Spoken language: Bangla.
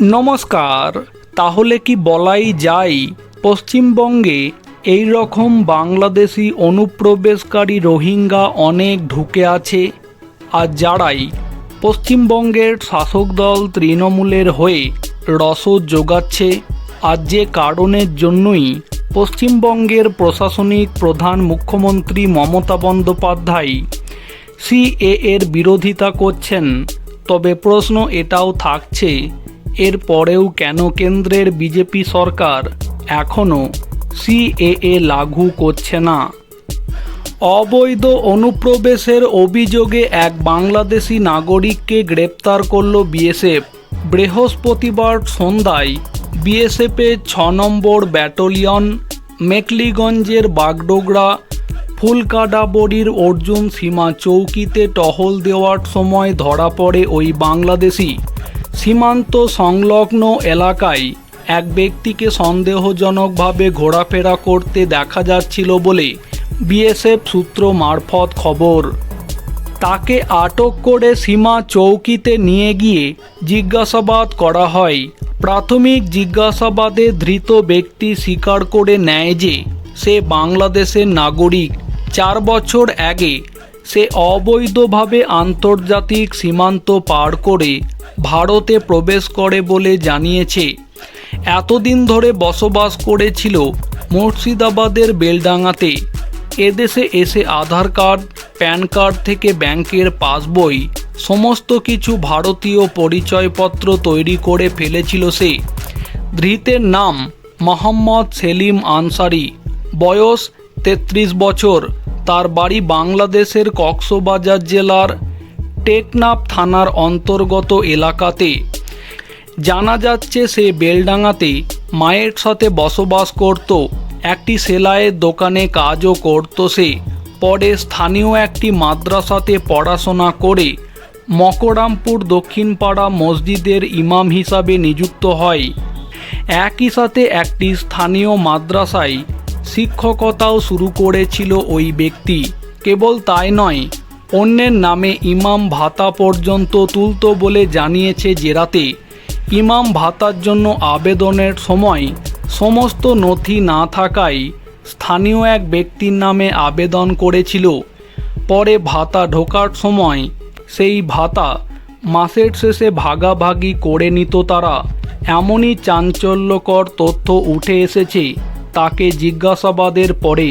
নমস্কার, তাহলে কি বলাই যায় পশ্চিমবঙ্গে এই রকম বাংলাদেশি অনুপ্রবেশকারী রোহিঙ্গা অনেক ঢুকে আছে? আর যারাই পশ্চিমবঙ্গের শাসক দল তৃণমূলের হয়ে রসদ যোগাচ্ছে, আর যে কারণের জন্যই পশ্চিমবঙ্গের প্রশাসনিক প্রধান মুখ্যমন্ত্রী মমতা বন্দ্যোপাধ্যায় সিএ এর বিরোধিতা করছেন। তবে প্রশ্ন এটাও থাকছে এর পরেও কেন কেন্দ্রের বিজেপি সরকার এখনও সিএএ লাগু করছে না? অবৈধ অনুপ্রবেশের অভিযোগে এক বাংলাদেশি নাগরিককে গ্রেপ্তার করল বিএসএফ। বৃহস্পতিবার সন্ধ্যায় বিএসএফের ছ নম্বর ব্যাটালিয়ন মেকলিগঞ্জের বাগডোগরা ফুলকাডাবড়ির অর্জুন সীমা চৌকিতে টহল দেওয়ার সময় ধরা পড়ে ওই বাংলাদেশি। সীমান্ত সংলগ্ন এলাকায় এক ব্যক্তিকে সন্দেহজনকভাবে ঘোরাফেরা করতে দেখা যাচ্ছিল বলে বিএসএফ সূত্র মারফত খবর। তাকে আটক করে সীমা চৌকিতে নিয়ে গিয়ে জিজ্ঞাসাবাদ করা হয়। প্রাথমিক জিজ্ঞাসাবাদে ধৃত ব্যক্তি স্বীকার করে নেয় যে সে বাংলাদেশের নাগরিক। চার বছর আগে সে অবৈধভাবে আন্তর্জাতিক সীমান্ত পার করে ভারতে প্রবেশ করে বলে জানিয়েছে। এতদিন ধরে বসবাস করেছিল মুর্শিদাবাদের বেলডাঙাতে এদেশে এসে আধার কার্ড, প্যান কার্ড থেকে ব্যাংকের পাসবই, সমস্ত কিছু ভারতীয় পরিচয়পত্র তৈরি করে ফেলেছিল সে। ধৃতের নাম মোহাম্মদ সেলিম আনসারি। বয়স তেত্রিশ বছর। তার বাড়ি বাংলাদেশের কক্সবাজার জেলার টেকনাফ থানার অন্তর্গত এলাকাতে। জানা যাচ্ছে, সে বেলডাঙাতে মায়ের সাথে বসবাস করত। একটি সেলাইয়ের দোকানে কাজও করত সে। পরে স্থানীয় একটি মাদ্রাসাতে পড়াশোনা করে মকরামপুর দক্ষিণপাড়া মসজিদের ইমাম হিসাবে নিযুক্ত হয়। একই সাথে একটি স্থানীয় মাদ্রাসায় শিক্ষকতাও শুরু করেছিল ওই ব্যক্তি। কেবল তাই নয় অন্যের নামে ইমাম ভাতা পর্যন্ত তুলত বলে জানিয়েছে জেরাতে। ইমাম ভাতার জন্য আবেদনের সময় সমস্ত নথি না থাকায় স্থানীয় এক ব্যক্তির নামে আবেদন করেছিল। পরে ভাতা ঢোকার সময় সেই ভাতা মাসের শেষে ভাগাভাগি করে নিত তারা। এমনই চাঞ্চল্যকর তথ্য উঠে এসেছে, তাকে জিজ্ঞাসাবাদের পরে।